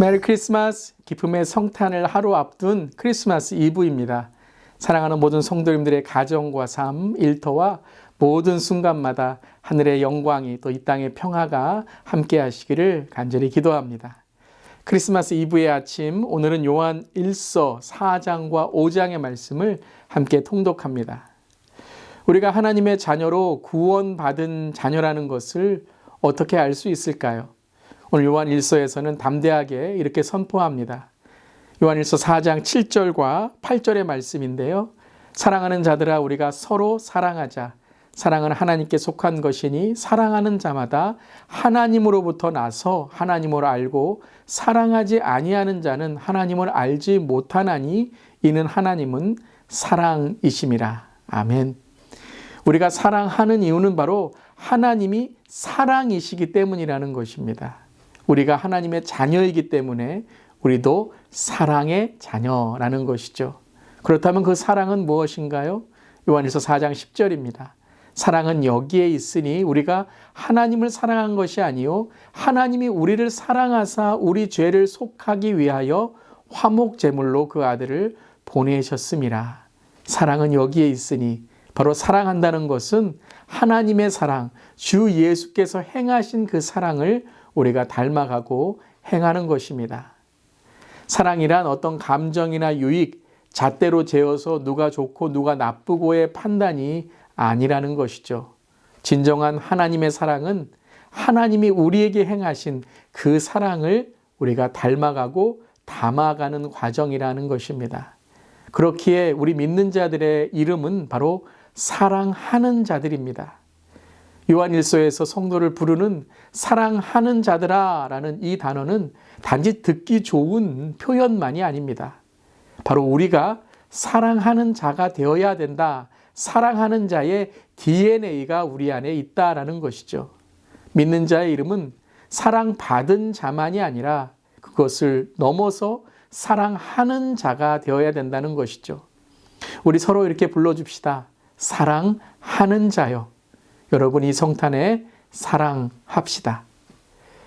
메리 크리스마스 기쁨의 성탄을 하루 앞둔 크리스마스 이브입니다. 사랑하는 모든 성도님들의 가정과 삶, 일터와 모든 순간마다 하늘의 영광이 또 이 땅의 평화가 함께 하시기를 간절히 기도합니다. 크리스마스 이브의 아침 오늘은 요한 1서 4장과 5장의 말씀을 함께 통독합니다. 우리가 하나님의 자녀로 구원받은 자녀라는 것을 어떻게 알 수 있을까요? 오늘 요한 1서에서는 담대하게 이렇게 선포합니다. 요한 1서 4장 7절과 8절의 말씀인데요. 사랑하는 자들아 우리가 서로 사랑하자. 사랑은 하나님께 속한 것이니 사랑하는 자마다 하나님으로부터 나서 하나님을 알고 사랑하지 아니하는 자는 하나님을 알지 못하나니 이는 하나님은 사랑이심이라. 아멘. 우리가 사랑하는 이유는 바로 하나님이 사랑이시기 때문이라는 것입니다. 우리가 하나님의 자녀이기 때문에 우리도 사랑의 자녀라는 것이죠. 그렇다면 그 사랑은 무엇인가요? 요한일서 4장 10절입니다. 사랑은 여기에 있으니 우리가 하나님을 사랑한 것이 아니요 하나님이 우리를 사랑하사 우리 죄를 속하기 위하여 화목 제물로 그 아들을 보내셨음이라. 사랑은 여기에 있으니 바로 사랑한다는 것은 하나님의 사랑, 주 예수께서 행하신 그 사랑을 우리가 닮아가고 행하는 것입니다. 사랑이란 어떤 감정이나 유익, 잣대로 재어서 누가 좋고 누가 나쁘고의 판단이 아니라는 것이죠. 진정한 하나님의 사랑은 하나님이 우리에게 행하신 그 사랑을 우리가 닮아가고 담아가는 과정이라는 것입니다. 그렇기에 우리 믿는 자들의 이름은 바로 사랑하는 자들입니다. 요한일서에서 성도를 부르는 사랑하는 자들아 라는 이 단어는 단지 듣기 좋은 표현만이 아닙니다. 바로 우리가 사랑하는 자가 되어야 된다. 사랑하는 자의 DNA가 우리 안에 있다라는 것이죠. 믿는 자의 이름은 사랑받은 자만이 아니라 그것을 넘어서 사랑하는 자가 되어야 된다는 것이죠. 우리 서로 이렇게 불러줍시다. 사랑하는 자요. 여러분 이 성탄에 사랑합시다.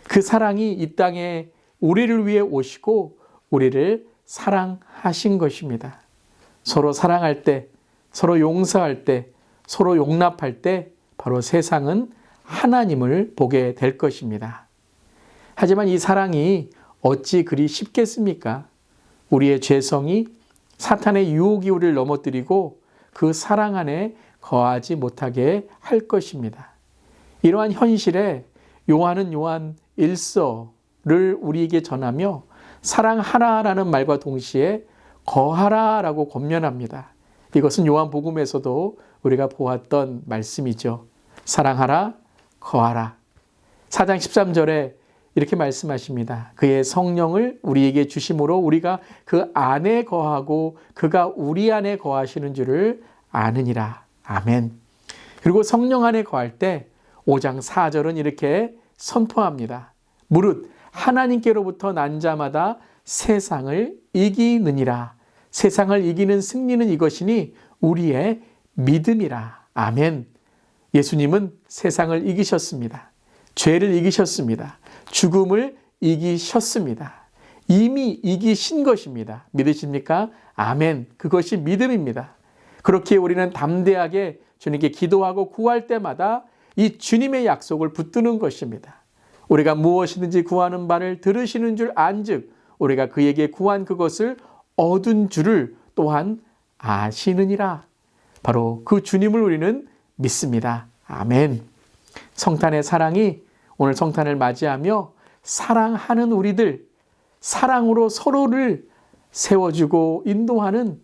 그 사랑이 이 땅에 우리를 위해 오시고 우리를 사랑하신 것입니다. 서로 사랑할 때, 서로 용서할 때, 서로 용납할 때 바로 세상은 하나님을 보게 될 것입니다. 하지만 이 사랑이 어찌 그리 쉽겠습니까? 우리의 죄성이 사탄의 유혹이 우리를 넘어뜨리고 그 사랑 안에 거하지 못하게 할 것입니다. 이러한 현실에 요한은 요한 1서를 우리에게 전하며 사랑하라라는 말과 동시에 거하라라고 권면합니다. 이것은 요한복음에서도 우리가 보았던 말씀이죠. 사랑하라, 거하라. 4장 13절에 이렇게 말씀하십니다. 그의 성령을 우리에게 주심으로 우리가 그 안에 거하고 그가 우리 안에 거하시는 줄을 아느니라. 아멘. 그리고 성령 안에 거할 때 5장 4절은 이렇게 선포합니다. 무릇 하나님께로부터 난 자마다 세상을 이기느니라. 세상을 이기는 승리는 이것이니 우리의 믿음이라. 아멘. 예수님은 세상을 이기셨습니다. 죄를 이기셨습니다. 죽음을 이기셨습니다. 이미 이기신 것입니다. 믿으십니까? 아멘. 그것이 믿음입니다. 그렇게 우리는 담대하게 주님께 기도하고 구할 때마다 이 주님의 약속을 붙드는 것입니다. 우리가 무엇이든지 구하는 바를 들으시는 줄 안즉 우리가 그에게 구한 그것을 얻은 줄을 또한 아시느니라. 바로 그 주님을 우리는 믿습니다. 아멘. 성탄의 사랑이 오늘 성탄을 맞이하며 사랑하는 우리들, 사랑으로 서로를 세워주고 인도하는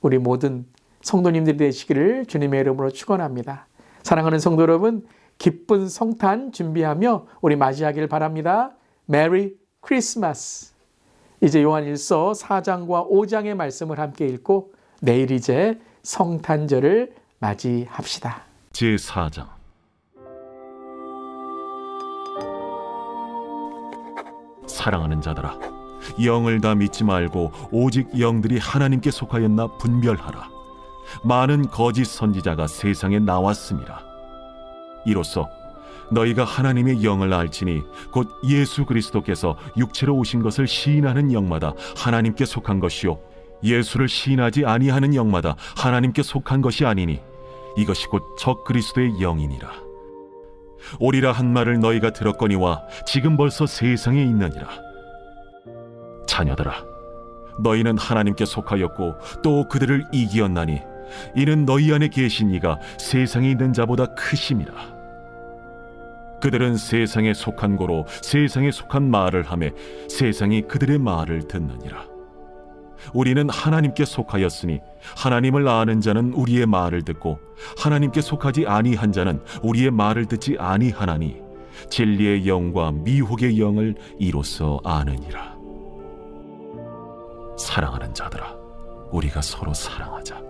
우리 모든 성도님들이 되시기를 주님의 이름으로 축원합니다. 사랑하는 성도 여러분, 기쁜 성탄 준비하며 우리 맞이하길 바랍니다. 메리 크리스마스. 이제 요한일서 4장과 5장의 말씀을 함께 읽고 내일 이제 성탄절을 맞이합시다. 제4장 사랑하는 자들아 영을 다 믿지 말고 오직 영들이 하나님께 속하였나 분별하라 많은 거짓 선지자가 세상에 나왔습니다. 이로써 너희가 하나님의 영을 알지니 곧 예수 그리스도께서 육체로 오신 것을 시인하는 영마다 하나님께 속한 것이요 예수를 시인하지 아니하는 영마다 하나님께 속한 것이 아니니 이것이 곧 적 그리스도의 영이니라. 오리라 한 말을 너희가 들었거니와 지금 벌써 세상에 있느니라. 자녀들아 너희는 하나님께 속하였고 또 그들을 이기었나니 이는 너희 안에 계신 이가 세상에 있는 자보다 크심이라. 그들은 세상에 속한 고로 세상에 속한 말을 하매 세상이 그들의 말을 듣느니라. 우리는 하나님께 속하였으니 하나님을 아는 자는 우리의 말을 듣고 하나님께 속하지 아니한 자는 우리의 말을 듣지 아니하나니 진리의 영과 미혹의 영을 이로써 아느니라. 사랑하는 자들아 우리가 서로 사랑하자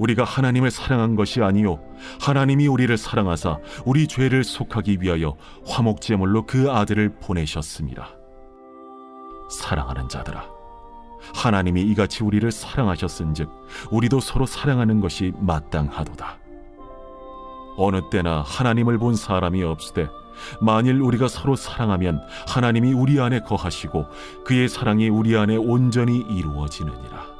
우리가 하나님을 사랑한 것이 아니요 하나님이 우리를 사랑하사 우리 죄를 속하기 위하여 화목 제물로 그 아들을 보내셨습니다. 사랑하는 자들아 하나님이 이같이 우리를 사랑하셨은즉 우리도 서로 사랑하는 것이 마땅하도다. 어느 때나 하나님을 본 사람이 없으되 만일 우리가 서로 사랑하면 하나님이 우리 안에 거하시고 그의 사랑이 우리 안에 온전히 이루어지느니라.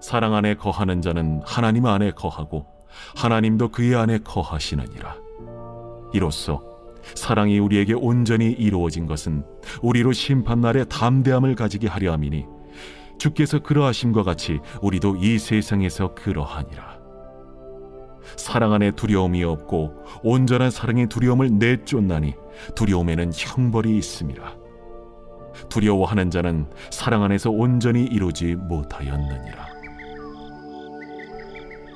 사랑 안에 거하는 자는 하나님 안에 거하고 하나님도 그의 안에 거하시느니라. 이로써 사랑이 우리에게 온전히 이루어진 것은 우리로 심판날에 담대함을 가지게 하려 함이니 주께서 그러하심과 같이 우리도 이 세상에서 그러하니라. 사랑 안에 두려움이 없고 온전한 사랑의 두려움을 내쫓나니 두려움에는 형벌이 있음이라. 두려워하는 자는 사랑 안에서 온전히 이루지 못하였느니라.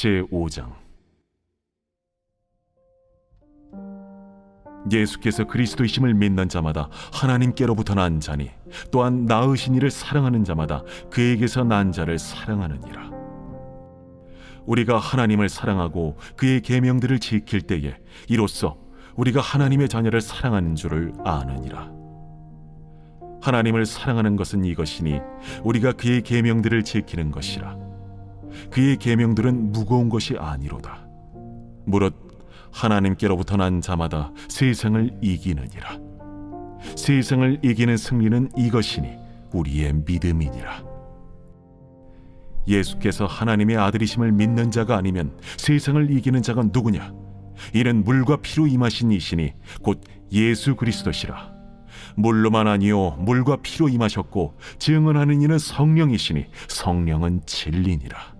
제 5장 예수께서 그리스도이심을 믿는 자마다 하나님께로부터 난 자니 또한 낳으신 이를 사랑하는 자마다 그에게서 난 자를 사랑하느니라. 우리가 하나님을 사랑하고 그의 계명들을 지킬 때에 이로써 우리가 하나님의 자녀를 사랑하는 줄을 아느니라. 하나님을 사랑하는 것은 이것이니 우리가 그의 계명들을 지키는 것이라. 그의 계명들은 무거운 것이 아니로다. 무릇 하나님께로부터 난 자마다 세상을 이기느니라. 세상을 이기는 승리는 이것이니 우리의 믿음이니라. 예수께서 하나님의 아들이심을 믿는 자가 아니면 세상을 이기는 자가 누구냐? 이는 물과 피로 임하신 이시니 곧 예수 그리스도시라. 물로만 아니요 물과 피로 임하셨고 증언하는 이는 성령이시니 성령은 진리니라.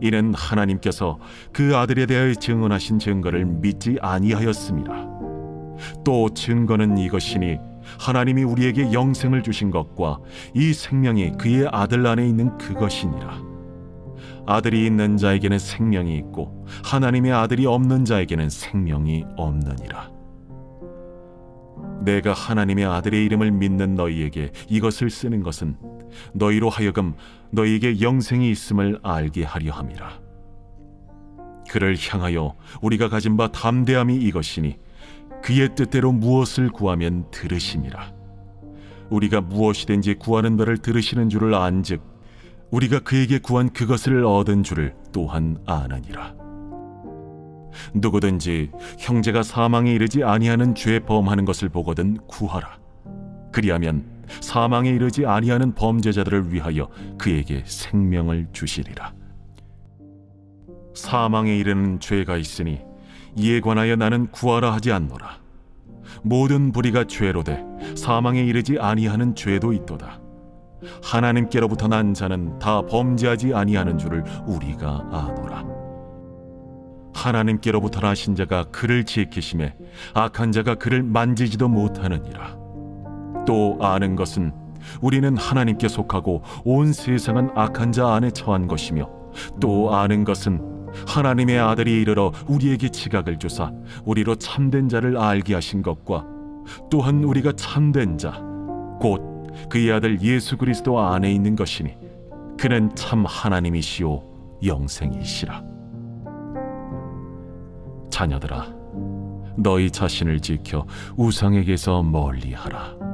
이는 하나님께서 그 아들에 대하여 증언하신 증거를 믿지 아니하였습니다. 또 증거는 이것이니 하나님이 우리에게 영생을 주신 것과 이 생명이 그의 아들 안에 있는 그것이니라. 아들이 있는 자에게는 생명이 있고 하나님의 아들이 없는 자에게는 생명이 없느니라. 내가 하나님의 아들의 이름을 믿는 너희에게 이것을 쓰는 것은 너희로 하여금 너희에게 영생이 있음을 알게 하려 함이라. 그를 향하여 우리가 가진 바 담대함이 이것이니 그의 뜻대로 무엇을 구하면 들으심이라. 우리가 무엇이든지 구하는 바를 들으시는 줄을 안즉 우리가 그에게 구한 그것을 얻은 줄을 또한 아느니라. 누구든지 형제가 사망에 이르지 아니하는 죄 범하는 것을 보거든 구하라. 그리하면 사망에 이르지 아니하는 범죄자들을 위하여 그에게 생명을 주시리라. 사망에 이르는 죄가 있으니 이에 관하여 나는 구하라 하지 않노라. 모든 불의가 죄로 돼 사망에 이르지 아니하는 죄도 있도다. 하나님께로부터 난 자는 다 범죄하지 아니하는 줄을 우리가 아노라. 하나님께로부터 나신 자가 그를 지키심에 악한 자가 그를 만지지도 못하느니라. 또 아는 것은 우리는 하나님께 속하고 온 세상은 악한 자 안에 처한 것이며 또 아는 것은 하나님의 아들이 이르러 우리에게 지각을 주사 우리로 참된 자를 알게 하신 것과 또한 우리가 참된 자 곧 그의 아들 예수 그리스도 안에 있는 것이니 그는 참 하나님이시요 영생이시라 자녀들아 너희 자신을 지켜 우상에게서 멀리하라